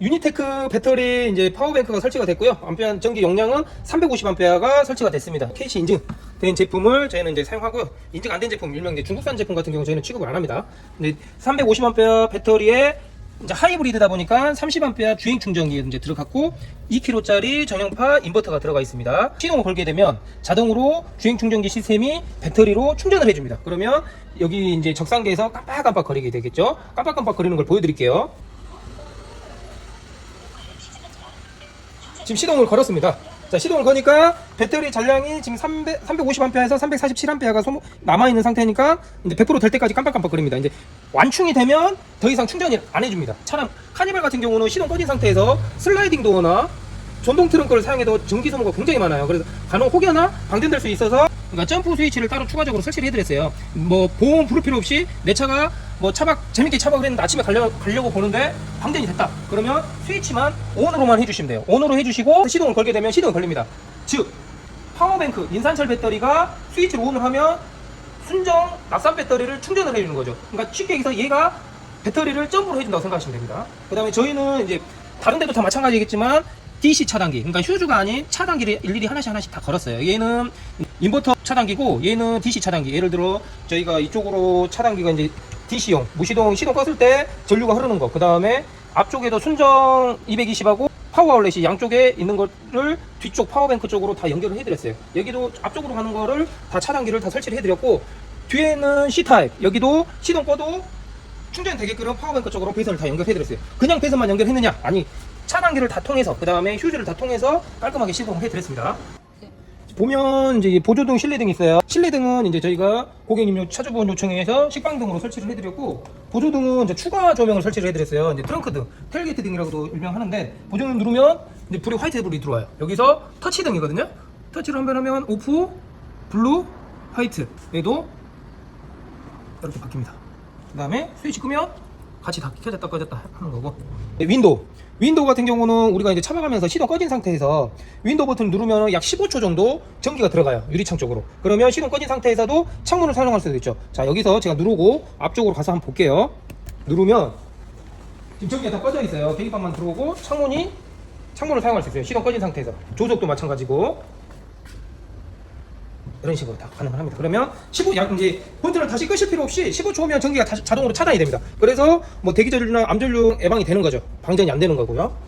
유니테크 배터리 이제 파워뱅크가 설치가 됐고요. 암페어 전기 용량은 350A가 설치가 됐습니다. KC 인증 된 제품을 저희는 이제 사용하고요. 인증 안 된 제품, 일명 이제 중국산 제품 같은 경우 저희는 취급을 안 합니다. 근데 350A 배터리에 이제 하이브리드다 보니까 30A 주행 충전기에 이제 들어갔고 2kg짜리 전용파 인버터가 들어가 있습니다. 시동을 걸게 되면 자동으로 주행 충전기 시스템이 배터리로 충전을 해줍니다. 그러면 여기 이제 적상계에서 깜빡깜빡 거리게 되겠죠. 깜빡깜빡 거리는 걸 보여드릴게요. 지금 시동을 걸었습니다. 자, 시동을 거니까 배터리 잔량이 지금 300, 350A에서 347A가 소모, 남아있는 상태니까 이제 100%될 때까지 깜빡깜빡거립니다. 이제 완충이 되면 더 이상 충전이 안 해줍니다. 차량 카니발 같은 경우는 시동 꺼진 상태에서 슬라이딩 도어나 전동 트렁크를 사용해도 전기 소모가 굉장히 많아요. 그래서 간혹 혹여나 방전될 수 있어서 그러니까 점프 스위치를 따로 추가적으로 설치를 해드렸어요. 뭐 보험 부를 필요 없이 내 차가 뭐 차박 재밌게 차박을 했는데 아침에 가려, 가려고 보는데 방전이 됐다. 그러면 스위치만 온으로만 해주시면 돼요. 온으로 해주시고 시동을 걸게 되면 시동이 걸립니다. 즉 파워뱅크 인산철 배터리가 스위치를 온을 하면 순정 납산 배터리를 충전을 해주는 거죠. 그러니까 쉽게 얘기해서 얘가 배터리를 점프로 해준다고 생각하시면 됩니다. 그 다음에 저희는 이제 다른 데도 다 마찬가지겠지만 DC 차단기, 그러니까 휴즈가 아닌 차단기를 일일이 하나씩 하나씩 다 걸었어요. 얘는 인버터 차단기고 얘는 DC 차단기. 예를 들어 저희가 이쪽으로 차단기가 이제 DC용, 무시동 시동 껐을 때 전류가 흐르는 거. 그 다음에 앞쪽에도 순정 220하고 파워 아울렛이 양쪽에 있는 거를 뒤쪽 파워뱅크 쪽으로 다 연결을 해드렸어요. 여기도 앞쪽으로 가는 거를 다 차단기를 다 설치를 해드렸고 뒤에는 C타입 여기도 시동 꺼도 충전이 되게끔 파워뱅크 쪽으로 배선을 다 연결해드렸어요. 그냥 배선만 연결했느냐? 아니 차단기를 다 통해서 그 다음에 휴즈를 다 통해서 깔끔하게 시동을 해드렸습니다. 보면 이제 보조등 실내등 있어요. 실내등은 이제 저희가 고객님 요 차주분 요청해서 식빵등으로 설치를 해드렸고 보조등은 이제 추가 조명을 설치를 해드렸어요. 이제 트렁크 등, 텔게이트 등이라고도 유명하는데 보조등 누르면 이제 불이 화이트 불이 들어와요. 여기서 터치 등이거든요. 터치를 한 번 하면 오프, 블루, 화이트 얘도 이렇게 바뀝니다. 그 다음에 스위치 끄면 같이 다 켜졌다 꺼졌다 하는 거고. 네, 윈도우. 윈도우 같은 경우는 우리가 이제 차박하면서 시동 꺼진 상태에서 윈도우 버튼 누르면 약 15초 정도 전기가 들어가요 유리창 쪽으로. 그러면 시동 꺼진 상태에서도 창문을 사용할 수도 있죠. 자 여기서 제가 누르고 앞쪽으로 가서 한번 볼게요. 누르면 지금 전기가 다 꺼져 있어요. 계기판만 들어오고 창문이 창문을 사용할 수 있어요. 시동 꺼진 상태에서. 조석도 마찬가지고 이런 식으로 다 가능을 합니다. 그러면 15, 약, 이제, 본트를 다시 끄실 필요 없이 15초 후면 전기가 다시 자동으로 차단이 됩니다. 그래서 뭐 대기전류나 암전류 예방이 되는 거죠. 방전이 안 되는 거고요.